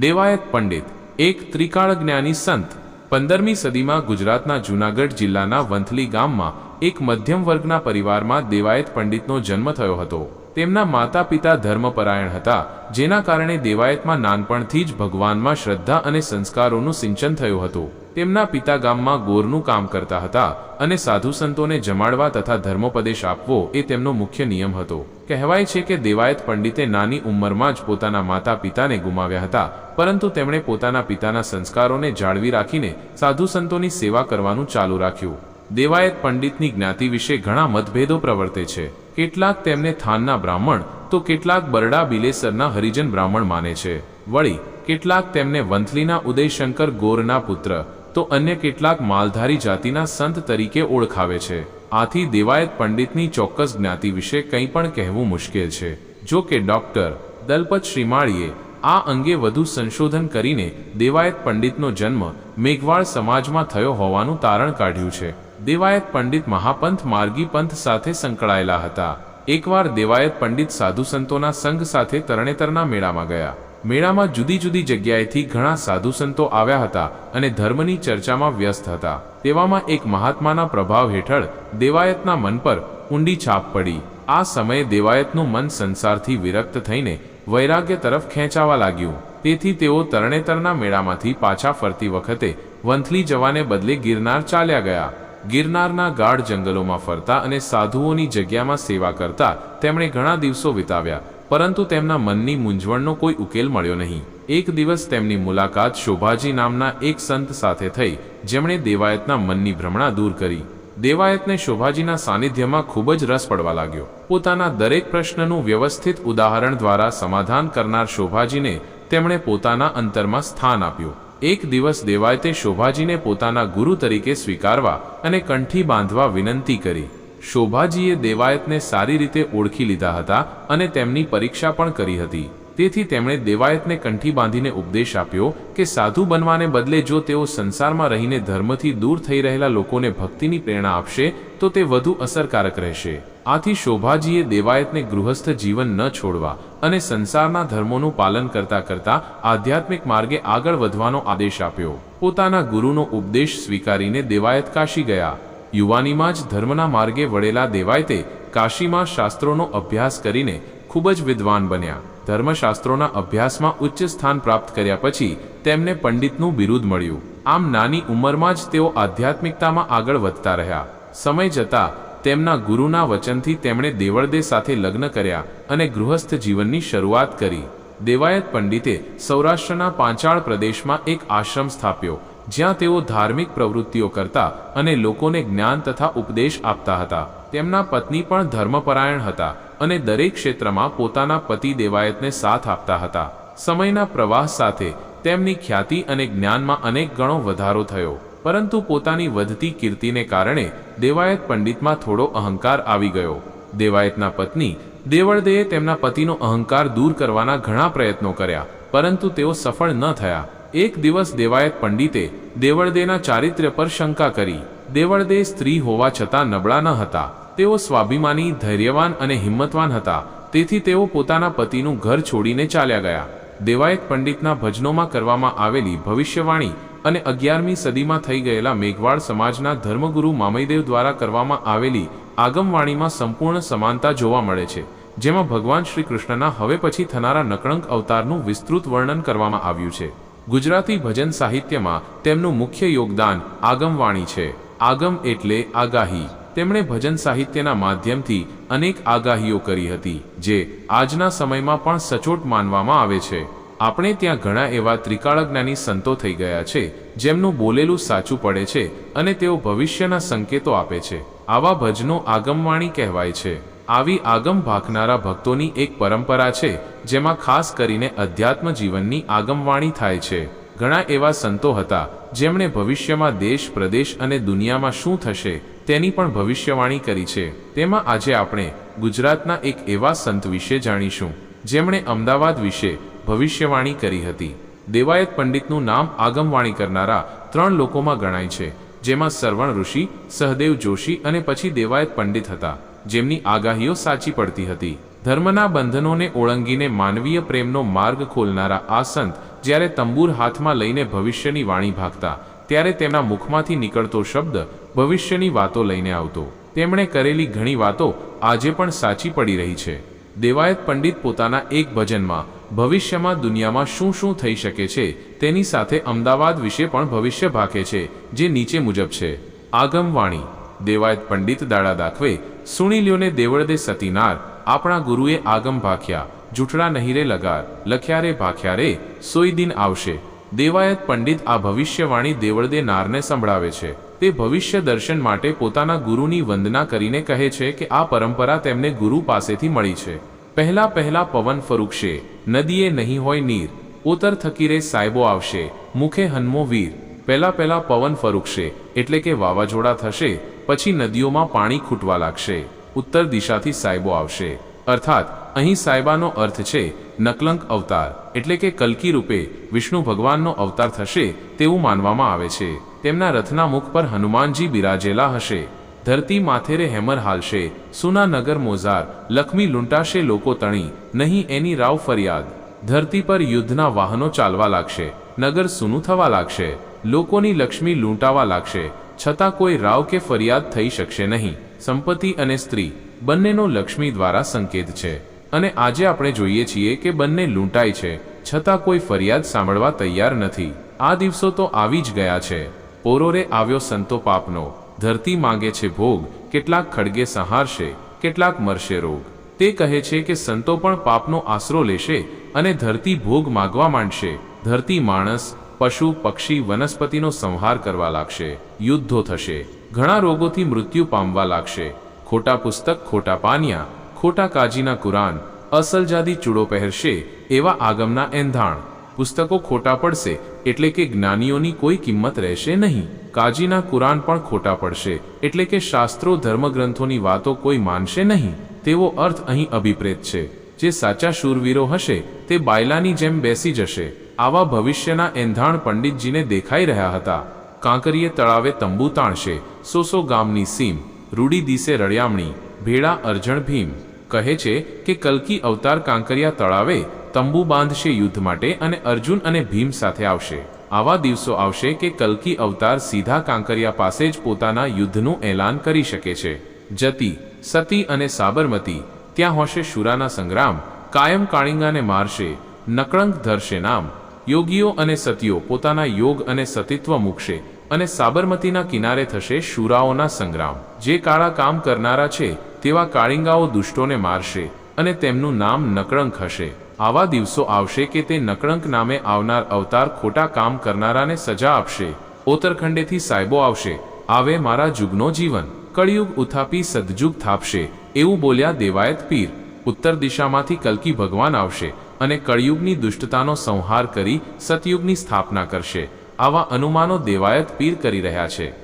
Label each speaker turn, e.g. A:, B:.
A: દેવાયત પંડિત, એક ત્રિકાળ જ્ઞાની સંત, પંદરમી સદીમાં ગુજરાતના જૂનાગઢ જિલ્લાના વંથલી ગામમાં એક મધ્યમ વર્ગના પરિવારમાં દેવાયત પંડિતનો જન્મ થયો હતો. તેમના માતા પિતા ધર્મપરાયણ હતા, જેના કારણે દેવાયતમાં નાનપણથી જ ભગવાનમાં શ્રદ્ધા અને સંસ્કારોનું સિંચન થયું હતું. તેમના પિતા ગામમાં ગોરનું કામ કરતા હતા અને સાધુ સંતોને જમાડવા તથા ધર્મોપદેશ આપવો એ તેમનો મુખ્ય નિયમ હતો. કહેવાય છે કે દેવાયત પંડિતે નાની ઉંમરમાં જ પોતાના માતા પિતાને ગુમાવ્યા હતા, પરંતુ તેમણે પોતાના પિતાના સંસ્કારોને જાળવી રાખીને સાધુ સંતોની સેવા કરવાનું ચાલુ રાખ્યું. દેવાયત પંડિતની જ્ઞાતિ વિશે ઘણા મતભેદો પ્રવર્તે છે. કેટલાક તેમને થાનના બ્રાહ્મણ, તો કેટલાક બરડા બિલેસરના હરિજન બ્રાહ્મણ માને છે. વળી, કેટલાક તેમને વંથલીના ઉદયશંકર ગોરના પુત્ર, તો અન્ય કેટલાક માલધારી જાતિના સંત તરીકે ઓળખાવે છે. આથી દેવાયત પંડિતની ચોક્કસ જ્ઞાતિ વિશે કંઈ પણ કહેવું મુશ્કેલ છે. જો કે ડોક્ટર દલપત શ્રીમાળીએ આ અંગે વધુ સંશોધન કરીને દેવાયત પંડિતનો જન્મ મેઘવાળ સમાજમાં થયો હોવાનું તારણ કાઢ્યું છે. દેવાયત પંડિત મહાપંથ માર્ગી પંથ સાથે સંકળાયેલા હતા. એકવાર દેવાયત પંડિત સાધુ સંતોના સંઘ સાથે તરણેતરના મેળામાં ગયા. મેળામાં જુદી જુદી જગ્યાએથી ઘણા સાધુ સંતો આવ્યા હતા અને ધર્મની ચર્ચામાં વ્યસ્ત હતા. તેવામાં એક મહાત્માના પ્રભાવ હેઠળ દેવાયતના મન પર ઊંડી છાપ પડી. આ સમયે દેવાયતનું મન સંસારથી વિરક્ત થઈને વૈરાગ્ય તરફ ખેંચાવા લાગ્યું. તેથી તેઓ તરણેતરના મેળામાંથી પાછા ફરતી વખતે વંથલી જવાને બદલે ગિરનાર ચાલ્યા ગયા. ગિરનારના ગાઢ જંગલોમાં ફરતા અને સાધુઓની જગ્યામાં સેવા કરતા તેમણે ઘણા દિવસો વિતાવ્યા, પરંતુ તેમના મનની મૂંઝવણનો કોઈ ઉકેલ મળ્યો નહીં. એક દિવસ તેમની મુલાકાત શોભાજી નામના એક સંત સાથે થઈ, જેમણે દેવાયતના મનની ભ્રમણા દૂર કરી. દેવાયતને શોભાજીના સાનિધ્યમાં ખૂબ જ રસ પડવા લાગ્યો. પોતાના દરેક પ્રશ્નનું વ્યવસ્થિત ઉદાહરણ દ્વારા સમાધાન કરનાર શોભાજીને તેમણે પોતાના અંતરમાં સ્થાન આપ્યું. એક દિવસ દેવાયતે શોભાજીને પોતાના ગુરુ તરીકે સ્વીકારવા અને કંઠી બાંધવા વિનંતી કરી. શોભાજીએ દેવાયતને સારી રીતે ઓળખી લીધા હતા અને તેમની પરીક્ષા પણ કરી હતી. તેથી તેમણે દેવાયતને કંઠી બાંધીને ઉપદેશ આપ્યો કે સાધુ બનવાને બદલે જો તેઓ સંસારમાં રહીને ધર્મથી દૂર થઈ રહેલા લોકોને ભક્તિની પ્રેરણા આપશે, તો તે વધુ અસરકારક રહેશે. આથી શોભાજીએ દેવાયતને ગૃહસ્થ જીવન ન છોડવા અને સંસારના ધર્મોનું પાલન કરતા કરતા આધ્યાત્મિક માર્ગે આગળ વધવાનો આદેશ આપ્યો. પોતાના ગુરુનો ઉપદેશ સ્વીકારીને દેવાયત કાશી ગયા. યુવાનીમાં જ ધર્મના માર્ગે વળેલા દેવાયતે કાશીમાં શાસ્ત્રોનો અભ્યાસ કરીને ખૂબ જ વિદ્વાન બન્યા. ધર્મશાસ્ત્રોના અભ્યાસમાં ઉચ્ચ સ્થાન પ્રાપ્ત કર્યા પછી તેમને પંડિતનું બિરુદ મળ્યું. આમ નાની ઉંમરમાં જ તેઓ આધ્યાત્મિકતામાં આગળ વધતા રહ્યા. સમય જતાં તેમના ગુરુના વચનથી તેમણે દેવળદે સાથે લગ્ન કર્યા અને ગૃહસ્થ જીવનની શરૂઆત કરી. દેવાયત પંડિતે સૌરાષ્ટ્રના પાંચાળ પ્રદેશમાં એક આશ્રમ સ્થાપ્યો, જ્યાં તેઓ ધાર્મિક પ્રવૃત્તિઓ કરતા અને લોકોને જ્ઞાન તથા ઉપદેશ આપતા હતા. તેમના પત્ની પણ ધર્મપરાયણ હતા અને દરેક ક્ષેત્રમાં પોતાના પતિ દેવાયતને સાથ આપતા હતા. સમયના પ્રવાહ સાથે તેમની ખ્યાતિ અને જ્ઞાનમાં અનેક ગણો વધારો થયો, પરંતુ પોતાની વધતી કીર્તિને કારણે દેવાયત પંડિતમાં થોડો અહંકાર આવી ગયો. દેવાયતના પત્ની દેવળદેએ તેમના પતિનો અહંકાર દૂર કરવાના ઘણા પ્રયત્નો કર્યા, પરંતુ તેઓ સફળ ન થયા. એક દિવસ દેવાયત પંડિતે દેવળદેના ચારિત્ર્ય પર શંકા કરી. દેવળદે સ્ત્રી હોવા છતાં નબળા ન હતા. તેઓ સ્વાભિમાની, ધૈર્યવાન અને હિંમતવાન હતા. તેથી તેઓ પોતાના પતિનું ઘર છોડીને ચાલ્યા ગયા. દેવાયત પંડિતના ભજનોમાં કરવામાં આવેલી ભવિષ્યવાણી અને અગિયારમી સદીમાં થઈ ગયેલા મેઘવાળ સમાજના ધર્મગુરુ મામયદેવ દ્વારા કરવામાં આવેલી આગમવાણીમાં સંપૂર્ણ સમાનતા જોવા મળે છે, જેમાં ભગવાન શ્રી કૃષ્ણના હવે પછી થનારા નકળંક અવતારનું વિસ્તૃત વર્ણન કરવામાં આવ્યું છે. ગુજરાતી ભજન સાહિત્યમાં તેમનું મુખ્ય યોગદાન આગમવાણી છે. આગમ એટલે આગાહી. તેમણે ભજન સાહિત્યના માધ્યમથી અનેક આગાહીઓ કરી હતી, જે આજના સમયમાં પણ સચોટ માનવામાં આવે છે. આપણે ત્યાં ઘણા એવા ત્રિકાળજ્ઞાની સંતો થઈ ગયા છે, જેમનું બોલેલું સાચું પડે છે અને તેઓ ભવિષ્યના સંકેતો આપે છે. આવા ભજનો આગમવાણી કહેવાય છે. આવી આગમ ભાખનારા ભક્તોની એક પરંપરા છે, જેમાં ખાસ કરીને અધ્યાત્મ જીવનની આગમવાણી થાય છે. ઘણા એવા સંતો હતા, જેમણે ભવિષ્યમાં દેશ, પ્રદેશ અને દુનિયામાં શું થશે તેની પણ ભવિષ્યવાણી કરી છે. તેમાં આજે આપણે ગુજરાતના એક એવા સંત વિશે જાણીશું, જેમણે અમદાવાદ વિશે ભવિષ્યવાણી કરી હતી. દેવાયત પંડિતનું નામ આગમવાણી કરનારા ત્રણ લોકોમાં ગણાય છે, જેમાં સરવણ ઋષિ, સહદેવ જોશી અને પછી દેવાયત પંડિત હતા, જેમની આગાહીઓ સાચી પડતી હતી. ધર્મના બંધનોને ઓળંગીને માનવીય પ્રેમનો માર્ગ ખોલનારા આ સંત જ્યારે તંબૂર હાથમાં લઈને ભવિષ્યની વાણી ભાગતા, ત્યારે તેમના મુખમાંથી નીકળતો શબ્દ ભવિષ્યની વાતો લઈને આવતો. તેમણે કરેલી ઘણી વાતો આજે પણ સાચી પડી રહી છે. દેવાયત પંડિત પોતાના એક ભજનમાં, ભવિષ્યમાં દુનિયામાં શું શું થઈ શકે છે, તેની સાથે અમદાવાદ વિશે પણ ભવિષ્ય ભાખે છે, જે નીચે મુજબ છે. આગમવાણી દેવાયત પંડિત દાડા દાખવે, સુણી લ્યોને દેવળદે સતીનાર, આપણા ગુરુએ આગમ ભાખ્યા, જૂઠડા નહીં રે લગાર, લખ્યારે ભાખ્યારે ભાખ્યા સોઈ દિન આવશે. દેવાયત પંડિત આ ભવિષ્યવાણી દેવળદે નારને સંભળાવે છે. તે ભવિષ્ય દર્શન માટે પોતાના ગુરુની વંદના કરીને કહે છે કે આ પરંપરા તેમને ગુરુ પાસેથી મળી છે. પહેલા પહેલા પવન ફરૂકશે, નદીએ નહીં હોય નીર ઓતર થકીરે સાયબો આવશે, મુખે હનમો વીર, પહેલા પહેલા પવન ફરૂકશે, એટલે કે વાવાઝોડા થશે, પછી નદીઓમાં પાણી ખૂટવા લાગશે, ઉત્તર દિશાથી સાહેબો આવશે. અર્થાત, અહીં સાહેબાનો અર્થ છે, નકલંક અવતાર, એટલે કે કલ્કી રૂપે વિષ્ણુ ભગવાનનો અવતાર થશે તેવું માનવામાં આવે છે. તેમના રથના મુખ પર હનુમાનજી બિરાજેલા હશે. ધરતી માથેરે હેમર હાલશે. સુના નગર મોઝાર લખમી લૂંટાશે લોકો તણી, નહીં એની રાવ ફરિયાદ. ધરતી પર યુદ્ધના વાહનો ચાલવા લાગશે. નગર સૂનું થવા લાગશે. લોકોની લક્ષ્મી લૂંટાવા લાગશે. છતાં કોઈ રાવ કે ફરિયાદ થઈ શકશે નહીં. સંપત્તિ અને સ્ત્રી, બંનેનો લક્ષ્મી દ્વારા સંકેત છે. અને આજે આપણે જોઈએ છીએ કે બંને લૂંટાય છે. છતાં કોઈ ફરિયાદ સાંભળવા તૈયાર નથી. આ દિવસો તો આવી જ ગયા છે. પોરોરે આવ્યો સંતો પાપનો. ધરતી માંગે છે ભોગ, કેટલાક ખડગે સંહારશે, કેટલાક મરશે રોગ. તે કહે છે કે સંતો પણ પાપનો આશરો લેશે અને ધરતી ભોગ માગવા માંડશે. ધરતી માણસ, પશુ, પક્ષી, વનસ્પતિનો સંહાર કરવા લાગશે. યુદ્ધો થશે. ઘણા રોગોથી મૃત્યુ પામવા લાગશે. ખોટા પુસ્તક, ખોટા પાનિયા, ખોટા કાજીના કુરાન, અસલજાદી ચૂડો પહેરશે એવા આગમના એંધાણ. પુસ્તકો ખોટા પડશે એટલે કે જ્ઞાનીઓની કોઈ કિંમત રહેશે નહીં. કાજીના કુરાન પણ ખોટા પડશે એટલે કે શાસ્ત્રો ધર્મગ્રંથોની વાતો કોઈ માનશે નહીં. તેવો અર્થ અહીં અભિપ્રેત છે. જે સાચા શૂરવીરો હશે, તે બાયલાની જેમ બેસી જશે. આવા ભવિષ્યના એંધાણ પંડિતજીને દેખાઈ રહ્યા હતા. કાંકરીએ તળાવે તંબુ તાણશે. સો સો ગામની સીમ, રૂડી દિશે રળિયામણી, ભેળા અર્જણ ભીમ. કહે છે કે કલ્કી અવતાર કાંકરિયા તળાવે તંબુ બાંધશે યુદ્ધ માટે અને અર્જુન અને ભીમ સાથે આવશે. આવા દિવસો આવશે કે કલ્કી અવતાર સીધા કાંકરિયા પાસે જ પોતાના યુદ્ધનું એલાન કરી શકે છે. જતી, સતી અને સાબરમતી, ત્યાં હોશે શુરાના સંગ્રામ, કાયમ કાળિંગાને મારશે, નકળંક ધરશે નામ. યોગીઓ અને સતીઓ પોતાના યોગ અને સતીત્વ મૂકશે અને સાબરમતીના કિનારે થશે શુરાઓના સંગ્રામ. જે કાળા કામ કરનારા છે તેવા કાળિંગાઓ દુષ્ટોને મારશે અને તેમનું નામ નકળંક હશે. આવા દિવસો આવશે કે તે નકળંક નામે આવનાર અવતાર ખોટા કામ કરનારાને સજા આપશે. ઓતરખંડેથી સાહેબો આવશે. આવે મારા જુગનો જીવન. કળિયુગ ઉથાપી સદજુગ થાપશે. એવું બોલ્યા દેવાયત પીર. ઉત્તર દિશામાંથી કલ્કી ભગવાન આવશે અને કળિયુગની દુષ્ટતાનો સંહાર કરી સતયુગની સ્થાપના કરશે. આવા અનુમાનો દેવાયત પીર કરી રહ્યા છે.